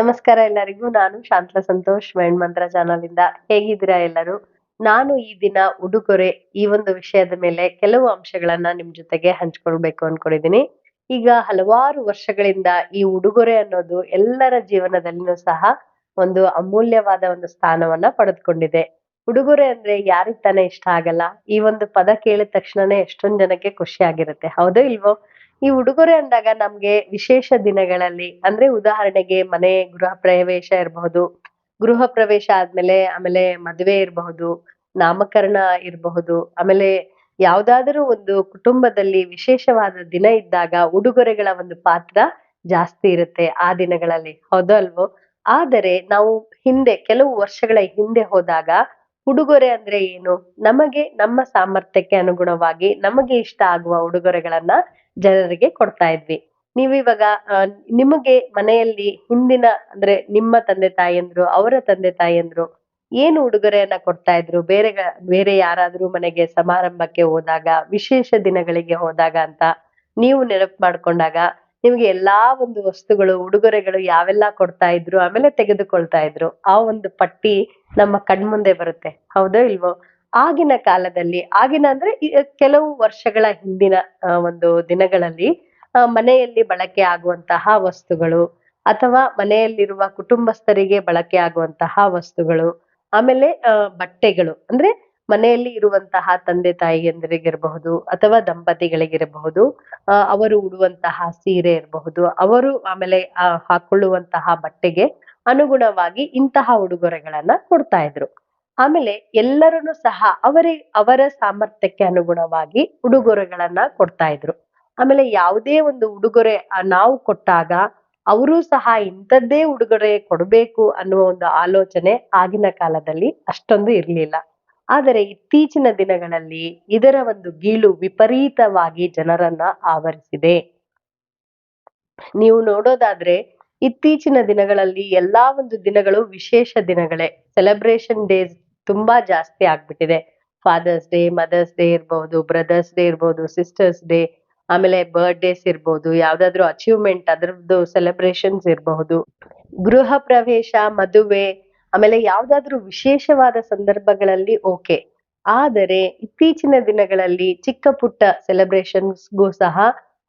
ನಮಸ್ಕಾರ ಎಲ್ಲರಿಗೂ. ನಾನು ಶಾಂತ ಸಂತೋಷ್ ಮೈಂಡ್ ಮಂತ್ರ ಚಾನಲ್ ಇಂದ. ಹೇಗಿದ್ದೀರಾ ಎಲ್ಲರೂ? ನಾನು ಈ ದಿನ ಉಡುಗೊರೆ, ಈ ಒಂದು ವಿಷಯದ ಮೇಲೆ ಕೆಲವು ಅಂಶಗಳನ್ನ ನಿಮ್ ಜೊತೆಗೆ ಹಂಚ್ಕೊಳ್ಬೇಕು ಅನ್ಕೊಂಡಿದೀನಿ. ಈಗ ಹಲವಾರು ವರ್ಷಗಳಿಂದ ಈ ಉಡುಗೊರೆ ಅನ್ನೋದು ಎಲ್ಲರ ಜೀವನದಲ್ಲಿನೂ ಸಹ ಒಂದು ಅಮೂಲ್ಯವಾದ ಒಂದು ಸ್ಥಾನವನ್ನ ಪಡೆದುಕೊಂಡಿದೆ. ಉಡುಗೊರೆ ಅಂದ್ರೆ ಯಾರಿಗ್ ತಾನೇ ಇಷ್ಟ ಆಗಲ್ಲ? ಈ ಒಂದು ಪದ ಕೇಳಿದ ತಕ್ಷಣನೇ ಎಷ್ಟೊಂದ್ ಜನಕ್ಕೆ ಖುಷಿ ಆಗಿರುತ್ತೆ. ಹೌದೋ ಇಲ್ವೋ? ಈ ಉಡುಗೊರೆ ಅಂದಾಗ ನಮ್ಗೆ ವಿಶೇಷ ದಿನಗಳಲ್ಲಿ, ಅಂದ್ರೆ ಉದಾಹರಣೆಗೆ ಮನೆ ಗೃಹ ಪ್ರವೇಶ ಇರಬಹುದು, ಗೃಹ ಪ್ರವೇಶ ಆದ್ಮೇಲೆ ಆಮೇಲೆ ಮದುವೆ ಇರಬಹುದು, ನಾಮಕರಣ ಇರಬಹುದು, ಆಮೇಲೆ ಯಾವ್ದಾದ್ರೂ ಒಂದು ಕುಟುಂಬದಲ್ಲಿ ವಿಶೇಷವಾದ ದಿನ ಇದ್ದಾಗ ಉಡುಗೊರೆಗಳ ಒಂದು ಪಾತ್ರ ಜಾಸ್ತಿ ಇರುತ್ತೆ ಆ ದಿನಗಳಲ್ಲಿ. ಹೌದಲ್ವೋ ಆದರೆ ನಾವು ಹಿಂದೆ, ಕೆಲವು ವರ್ಷಗಳ ಹಿಂದೆ ಹೋದಾಗ ಉಡುಗೊರೆ ಅಂದ್ರೆ ಏನು? ನಮಗೆ ನಮ್ಮ ಸಾಮರ್ಥ್ಯಕ್ಕೆ ಅನುಗುಣವಾಗಿ ನಮಗೆ ಇಷ್ಟ ಆಗುವ ಉಡುಗೊರೆಗಳನ್ನ ಜನರಿಗೆ ಕೊಡ್ತಾ ಇದ್ವಿ. ನೀವು ಇವಾಗ ನಿಮಗೆ ಮನೆಯಲ್ಲಿ ಹಿಂದಿನ, ಅಂದ್ರೆ ನಿಮ್ಮ ತಂದೆ ತಾಯಿಯಂದ್ರು, ಅವರ ತಂದೆ ತಾಯಿಯಂದ್ರು ಏನು ಉಡುಗೊರೆಯನ್ನ ಕೊಡ್ತಾ ಇದ್ರು? ಬೇರೆ ಬೇರೆ ಯಾರಾದ್ರೂ ಮನೆಗೆ ಸಮಾರಂಭಕ್ಕೆ ಹೋದಾಗ, ವಿಶೇಷ ದಿನಗಳಿಗೆ ಹೋದಾಗ ಅಂತ ನೀವು ನೆನಪು ಮಾಡ್ಕೊಂಡಾಗ ನಿಮ್ಗೆ ಎಲ್ಲಾ ಒಂದು ವಸ್ತುಗಳು, ಉಡುಗೊರೆಗಳು ಯಾವೆಲ್ಲ ಕೊಡ್ತಾ ಇದ್ರು, ಆಮೇಲೆ ತೆಗೆದುಕೊಳ್ತಾ ಇದ್ರು? ಆ ಒಂದು ಪಟ್ಟಿ ನಮ್ಮ ಕಣ್ಮುಂದೆ ಬರುತ್ತೆ. ಹೌದೋ ಇಲ್ವೋ? ಆಗಿನ ಕಾಲದಲ್ಲಿ, ಆಗಿನ ಅಂದ್ರೆ ಕೆಲವು ವರ್ಷಗಳ ಹಿಂದಿನ ಒಂದು ದಿನಗಳಲ್ಲಿ ಮನೆಯಲ್ಲಿ ಬಳಕೆ ಆಗುವಂತಹ ವಸ್ತುಗಳು ಅಥವಾ ಮನೆಯಲ್ಲಿರುವ ಕುಟುಂಬಸ್ಥರಿಗೆ ಬಳಕೆ ಆಗುವಂತಹ ವಸ್ತುಗಳು, ಆಮೇಲೆ ಬಟ್ಟೆಗಳು ಅಂದ್ರೆ ಮನೆಯಲ್ಲಿ ಇರುವಂತಹ ತಂದೆ ತಾಯಿಯಂದರಿಗಿರಬಹುದು ಅಥವಾ ದಂಪತಿಗಳಿಗಿರಬಹುದು ಅವರು ಉಡುವಂತಹ ಸೀರೆ ಇರಬಹುದು, ಅವರು ಆಮೇಲೆ ಹಾಕೊಳ್ಳುವಂತಹ ಬಟ್ಟೆಗೆ ಅನುಗುಣವಾಗಿ ಇಂತಹ ಉಡುಗೊರೆಗಳನ್ನ ಕೊಡ್ತಾ ಇದ್ರು. ಆಮೇಲೆ ಎಲ್ಲರನ್ನು ಸಹ ಅವರೇ ಅವರ ಸಾಮರ್ಥ್ಯಕ್ಕೆ ಅನುಗುಣವಾಗಿ ಉಡುಗೊರೆಗಳನ್ನ ಕೊಡ್ತಾ ಇದ್ರು. ಆಮೇಲೆ ಯಾವುದೇ ಒಂದು ಉಡುಗೊರೆ ನಾವು ಕೊಟ್ಟಾಗ ಅವರು ಸಹ ಇಂಥದ್ದೇ ಉಡುಗೊರೆ ಕೊಡಬೇಕು ಅನ್ನುವ ಒಂದು ಆಲೋಚನೆ ಆಗಿನ ಕಾಲದಲ್ಲಿ ಅಷ್ಟೊಂದು ಇರಲಿಲ್ಲ. ಆದರೆ ಇತ್ತೀಚಿನ ದಿನಗಳಲ್ಲಿ ಇದರ ಒಂದು ಗೀಳು ವಿಪರೀತವಾಗಿ ಜನರನ್ನ ಆವರಿಸಿದೆ. ನೀವು ನೋಡೋದಾದ್ರೆ ಇತ್ತೀಚಿನ ದಿನಗಳಲ್ಲಿ ಎಲ್ಲಾ ಒಂದು ದಿನಗಳು ವಿಶೇಷ ದಿನಗಳೇ. ಸೆಲೆಬ್ರೇಷನ್ ಡೇಸ್ ತುಂಬಾ ಜಾಸ್ತಿ ಆಗ್ಬಿಟ್ಟಿದೆ. ಫಾದರ್ಸ್ ಡೇ ಮದರ್ಸ್ ಡೇ ಇರ್ಬಹುದು ಬ್ರದರ್ಸ್ ಡೇ ಇರ್ಬಹುದು ಸಿಸ್ಟರ್ಸ್ ಡೇ ಆಮೇಲೆ ಬರ್ಡೇಸ್ ಇರ್ಬಹುದು ಯಾವ್ದಾದ್ರು ಅಚೀವ್ಮೆಂಟ್ ಅದರದ್ದು ಸೆಲೆಬ್ರೇಷನ್ಸ್ ಇರಬಹುದು. ಗೃಹ ಪ್ರವೇಶ, ಮದುವೆ, ಆಮೇಲೆ ಯಾವ್ದಾದ್ರು ವಿಶೇಷವಾದ ಸಂದರ್ಭಗಳಲ್ಲಿ ಓಕೆ ಆದರೆ ಇತ್ತೀಚಿನ ದಿನಗಳಲ್ಲಿ ಚಿಕ್ಕ ಪುಟ್ಟ ಸೆಲೆಬ್ರೇಷನ್ಸ್ಗೂ ಸಹ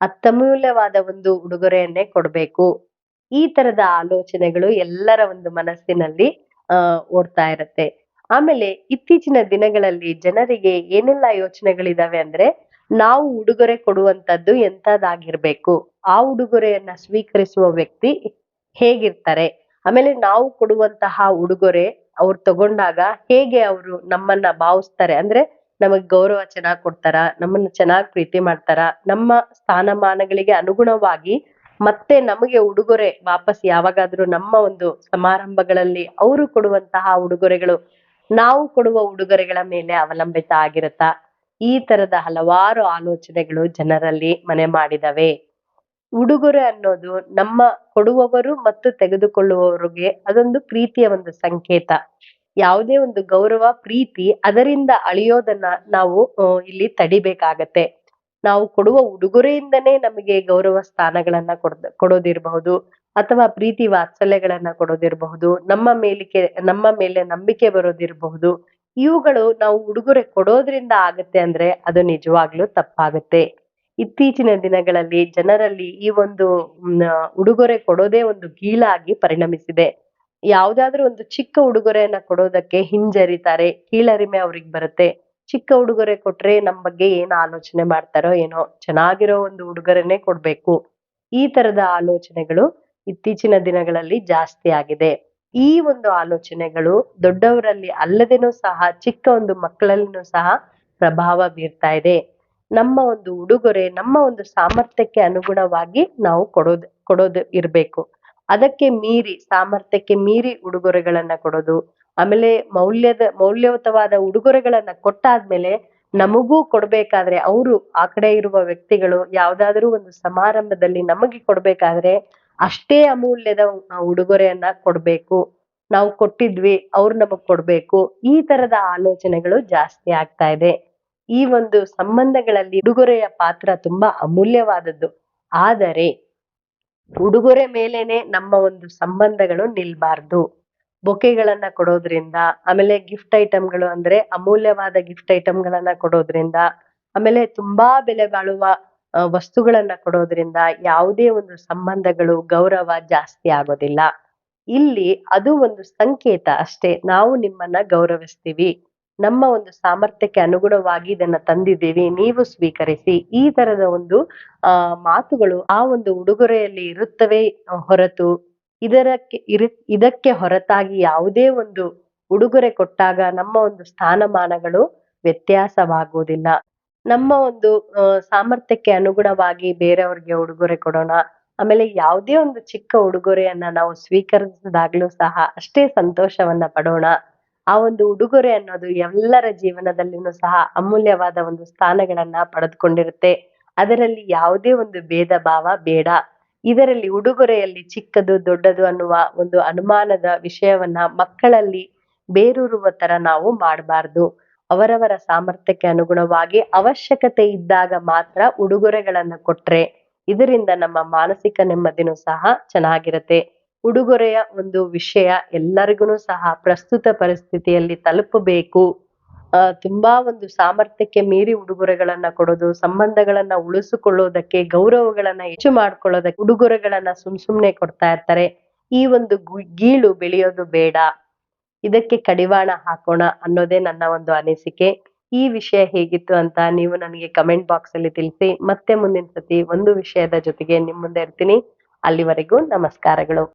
ಅತ್ಯಮೂಲ್ಯವಾದ ಒಂದು ಉಡುಗೊರೆಯನ್ನೇ ಕೊಡ್ಬೇಕು. ಈ ತರದ ಆಲೋಚನೆಗಳು ಎಲ್ಲರ ಒಂದು ಮನಸ್ಸಿನಲ್ಲಿ ಓಡ್ತಾ ಇರತ್ತೆ. ಆಮೇಲೆ ಇತ್ತೀಚಿನ ದಿನಗಳಲ್ಲಿ ಜನರಿಗೆ ಏನೆಲ್ಲ ಯೋಚನೆಗಳಿದಾವೆ ಅಂದ್ರೆ ನಾವು ಉಡುಗೊರೆ ಕೊಡುವಂತದ್ದು ಎಂತದಾಗಿರ್ಬೇಕು ಆ ಉಡುಗೊರೆಯನ್ನ ಸ್ವೀಕರಿಸುವ ವ್ಯಕ್ತಿ ಹೇಗಿರ್ತಾರೆ? ಆಮೇಲೆ ನಾವು ಕೊಡುವಂತಹ ಉಡುಗೊರೆ ಅವ್ರು ತಗೊಂಡಾಗ ಹೇಗೆ ಅವರು ನಮ್ಮನ್ನ ಭಾವಿಸ್ತಾರೆ? ಅಂದ್ರೆ ನಮಗ್ ಗೌರವ ಚೆನ್ನಾಗ್ ಕೊಡ್ತಾರ, ನಮ್ಮನ್ನ ಚೆನ್ನಾಗ್ ಪ್ರೀತಿ ಮಾಡ್ತಾರ, ನಮ್ಮ ಸ್ಥಾನಮಾನಗಳಿಗೆ ಅನುಗುಣವಾಗಿ ಮತ್ತೆ ನಮಗೆ ಉಡುಗೊರೆ ವಾಪಸ್ ಯಾವಾಗಾದ್ರೂ ನಮ್ಮ ಒಂದು ಸಮಾರಂಭಗಳಲ್ಲಿ ಅವರು ಕೊಡುವಂತಹ ಉಡುಗೊರೆಗಳು ನಾವು ಕೊಡುವ ಉಡುಗೊರೆಗಳ ಮೇಲೆ ಅವಲಂಬಿತ ಆಗಿರುತ್ತಾ? ಈ ತರದ ಹಲವಾರು ಆಲೋಚನೆಗಳು ಜನರಲ್ಲಿ ಮನೆ ಮಾಡಿದವೆ. ಉಡುಗೊರೆ ಅನ್ನೋದು ನಮ್ಮ ಕೊಡುವವರು ಮತ್ತು ತೆಗೆದುಕೊಳ್ಳುವವರಿಗೆ ಅದೊಂದು ಪ್ರೀತಿಯ ಒಂದು ಸಂಕೇತ. ಯಾವುದೇ ಒಂದು ಗೌರವ, ಪ್ರೀತಿ ಅದರಿಂದ ಅಳಿಯೋದನ್ನ ನಾವು ಇಲ್ಲಿ ತಡಿಬೇಕಾಗತ್ತೆ. ನಾವು ಕೊಡುವ ಉಡುಗೊರೆಯಿಂದನೇ ನಮಗೆ ಗೌರವ ಸ್ಥಾನಗಳನ್ನ ಕೊಡ್ ಕೊಡೋದಿರಬಹುದು ಅಥವಾ ಪ್ರೀತಿ ವಾತ್ಸಲ್ಯಗಳನ್ನ ಕೊಡೋದಿರಬಹುದು, ನಮ್ಮ ಮೇಲಿಕೆ, ನಮ್ಮ ಮೇಲೆ ನಂಬಿಕೆ ಬರೋದಿರಬಹುದು. ಇವುಗಳು ನಾವು ಉಡುಗೊರೆ ಕೊಡೋದ್ರಿಂದ ಆಗತ್ತೆ ಅಂದ್ರೆ ಅದು ನಿಜವಾಗ್ಲೂ ತಪ್ಪಾಗತ್ತೆ. ಇತ್ತೀಚಿನ ದಿನಗಳಲ್ಲಿ ಜನರಲ್ಲಿ ಈ ಒಂದು ಉಡುಗೊರೆ ಕೊಡೋದೇ ಒಂದು ಗೀಳಾಗಿ ಪರಿಣಮಿಸಿದೆ. ಯಾವುದಾದ್ರೂ ಒಂದು ಚಿಕ್ಕ ಉಡುಗೊರೆಯನ್ನ ಕೊಡೋದಕ್ಕೆ ಹಿಂಜರಿತಾರೆ, ಕೀಳರಿಮೆ ಅವ್ರಿಗೆ ಬರುತ್ತೆ. ಚಿಕ್ಕ ಉಡುಗೊರೆ ಕೊಟ್ರೆ ನಮ್ ಬಗ್ಗೆ ಏನ್ ಆಲೋಚನೆ ಮಾಡ್ತಾರೋ ಏನೋ ಚೆನ್ನಾಗಿರೋ ಒಂದು ಉಡುಗೊರೆನೆ ಕೊಡ್ಬೇಕು. ಈ ತರದ ಆಲೋಚನೆಗಳು ಇತ್ತೀಚಿನ ದಿನಗಳಲ್ಲಿ ಜಾಸ್ತಿ ಆಗಿದೆ. ಈ ಒಂದು ಆಲೋಚನೆಗಳು ದೊಡ್ಡವರಲ್ಲಿ ಅಲ್ಲದೇನೂ ಸಹ, ಚಿಕ್ಕ ಒಂದು ಮಕ್ಕಳಲ್ಲಿನೂ ಸಹ ಪ್ರಭಾವ ಬೀರ್ತಾ ಇದೆ. ನಮ್ಮ ಒಂದು ಉಡುಗೊರೆ, ನಮ್ಮ ಒಂದು ಸಾಮರ್ಥ್ಯಕ್ಕೆ ಅನುಗುಣವಾಗಿ ನಾವು ಕೊಡೋದು ಕೊಡೋದು ಇರ್ಬೇಕು. ಅದಕ್ಕೆ ಮೀರಿ, ಸಾಮರ್ಥ್ಯಕ್ಕೆ ಮೀರಿ ಉಡುಗೊರೆಗಳನ್ನ ಕೊಡೋದು ಆಮೇಲೆ ಮೌಲ್ಯದ, ಮೌಲ್ಯಯುತವಾದ ಉಡುಗೊರೆಗಳನ್ನ ಕೊಟ್ಟಾದ್ಮೇಲೆ ನಮಗೂ ಕೊಡ್ಬೇಕಾದ್ರೆ ಅವರು ಆ ಕಡೆ ಇರುವ ವ್ಯಕ್ತಿಗಳು ಯಾವ್ದಾದ್ರು ಒಂದು ಸಮಾರಂಭದಲ್ಲಿ ನಮಗೆ ಕೊಡ್ಬೇಕಾದ್ರೆ ಅಷ್ಟೇ ಅಮೂಲ್ಯದ ಉಡುಗೊರೆಯನ್ನ ಕೊಡ್ಬೇಕು. ನಾವು ಕೊಟ್ಟಿದ್ವಿ, ಅವ್ರು ನಮಗ್ ಕೊಡ್ಬೇಕು. ಈ ತರದ ಆಲೋಚನೆಗಳು ಜಾಸ್ತಿ ಆಗ್ತಾ ಇದೆ. ಈ ಒಂದು ಸಂಬಂಧಗಳಲ್ಲಿ ಉಡುಗೊರೆಯ ಪಾತ್ರ ತುಂಬಾ ಅಮೂಲ್ಯವಾದದ್ದು. ಆದರೆ ಉಡುಗೊರೆ ಮೇಲೇನೆ ನಮ್ಮ ಒಂದು ಸಂಬಂಧಗಳು ನಿಲ್ಬಾರ್ದು. ಬೊಕೆಗಳನ್ನ ಕೊಡೋದ್ರಿಂದ, ಆಮೇಲೆ ಗಿಫ್ಟ್ ಐಟಮ್ಗಳು ಅಂದ್ರೆ ಅಮೂಲ್ಯವಾದ ಗಿಫ್ಟ್ ಐಟಮ್ಗಳನ್ನ ಕೊಡೋದ್ರಿಂದ, ಆಮೇಲೆ ತುಂಬಾ ಬೆಲೆ ಬಾಳುವ ವಸ್ತುಗಳನ್ನ ಕೊಡೋದ್ರಿಂದ ಯಾವುದೇ ಒಂದು ಸಂಬಂಧಗಳು, ಗೌರವ ಜಾಸ್ತಿ ಆಗೋದಿಲ್ಲ. ಇಲ್ಲಿ ಅದು ಒಂದು ಸಂಕೇತ ಅಷ್ಟೇ. ನಾವು ನಿಮ್ಮನ್ನ ಗೌರವಿಸ್ತೀವಿ. ನಮ್ಮ ಒಂದು ಸಾಮರ್ಥ್ಯಕ್ಕೆ ಅನುಗುಣವಾಗಿ ಇದನ್ನ ತಂದಿದ್ದೀವಿ. ನೀವು ಸ್ವೀಕರಿಸಿ. ಈ ತರದ ಒಂದು ಮಾತುಗಳು ಆ ಒಂದು ಉಡುಗೊರೆಯಲ್ಲಿ ಇರುತ್ತವೆ ಹೊರತು ಇದರಕ್ಕೆ ಇರು, ಇದಕ್ಕೆ ಹೊರತಾಗಿ ಯಾವುದೇ ಒಂದು ಉಡುಗೊರೆ ಕೊಟ್ಟಾಗ ನಮ್ಮ ಒಂದು ಸ್ಥಾನಮಾನಗಳು ವ್ಯತ್ಯಾಸವಾಗುವುದಿಲ್ಲ. ನಮ್ಮ ಒಂದು ಸಾಮರ್ಥ್ಯಕ್ಕೆ ಅನುಗುಣವಾಗಿ ಬೇರೆಯವ್ರಿಗೆ ಉಡುಗೊರೆ ಕೊಡೋಣ. ಆಮೇಲೆ ಯಾವುದೇ ಒಂದು ಚಿಕ್ಕ ಉಡುಗೊರೆಯನ್ನ ನಾವು ಸ್ವೀಕರಿಸಿದಾಗ್ಲೂ ಸಹ ಅಷ್ಟೇ ಸಂತೋಷವನ್ನ ಪಡೋಣ. ಆ ಒಂದು ಉಡುಗೊರೆ ಅನ್ನೋದು ಎಲ್ಲರ ಜೀವನದಲ್ಲಿನೂ ಸಹ ಅಮೂಲ್ಯವಾದ ಒಂದು ಸ್ಥಾನಗಳನ್ನ ಪಡೆದುಕೊಂಡಿರುತ್ತೆ. ಅದರಲ್ಲಿ ಯಾವುದೇ ಒಂದು ಭೇದ ಭಾವ ಬೇಡ. ಇದರಲ್ಲಿ ಉಡುಗೊರೆಯಲ್ಲಿ ಚಿಕ್ಕದು ದೊಡ್ಡದು ಅನ್ನುವ ಒಂದು ಅನುಮಾನದ ವಿಷಯವನ್ನ ಮಕ್ಕಳಲ್ಲಿ ಬೇರೂರುವ ತರ ನಾವು ಮಾಡಬಾರ್ದು. ಅವರವರ ಸಾಮರ್ಥ್ಯಕ್ಕೆ ಅನುಗುಣವಾಗಿ ಅವಶ್ಯಕತೆ ಇದ್ದಾಗ ಮಾತ್ರ ಉಡುಗೊರೆಗಳನ್ನ ಕೊಟ್ರೆ ಇದರಿಂದ ನಮ್ಮ ಮಾನಸಿಕ ನೆಮ್ಮದಿನೂ ಸಹ ಚೆನ್ನಾಗಿರುತ್ತೆ. ಉಡುಗೊರೆಯ ಒಂದು ವಿಷಯ ಎಲ್ಲರಿಗೂ ಸಹ ಪ್ರಸ್ತುತ ಪರಿಸ್ಥಿತಿಯಲ್ಲಿ ತಲುಪಬೇಕು. ತುಂಬಾ ಒಂದು ಸಾಮರ್ಥ್ಯಕ್ಕೆ ಮೀರಿ ಉಡುಗೊರೆಗಳನ್ನ ಕೊಡೋದು, ಸಂಬಂಧಗಳನ್ನ ಉಳಿಸಿಕೊಳ್ಳೋದಕ್ಕೆ, ಗೌರವಗಳನ್ನ ಹೆಚ್ಚು ಮಾಡ್ಕೊಳ್ಳೋದಕ್ಕೆ ಉಡುಗೊರೆಗಳನ್ನ ಸುಮ್ ಸುಮ್ನೆ ಕೊಡ್ತಾ ಇರ್ತಾರೆ. ಈ ಒಂದು ಗೀಳು ಬೆಳೆಯೋದು ಬೇಡ. ಇದಕ್ಕೆ ಕಡಿವಾಣ ಹಾಕೋಣ ಅನ್ನೋದೇ ನನ್ನ ಒಂದು ಅನಿಸಿಕೆ. ಈ ವಿಷಯ ಹೇಗಿತ್ತು ಅಂತ ನೀವು ನನಗೆ ಕಮೆಂಟ್ ಬಾಕ್ಸ್ ಅಲ್ಲಿ ತಿಳಿಸಿ. ಮತ್ತೆ ಮುಂದಿನ ಸತಿ ಒಂದು ವಿಷಯದ ಜೊತೆಗೆ ನಿಮ್ ಮುಂದೆ ಇರ್ತೀನಿ. ಅಲ್ಲಿವರೆಗೂ ನಮಸ್ಕಾರಗಳು.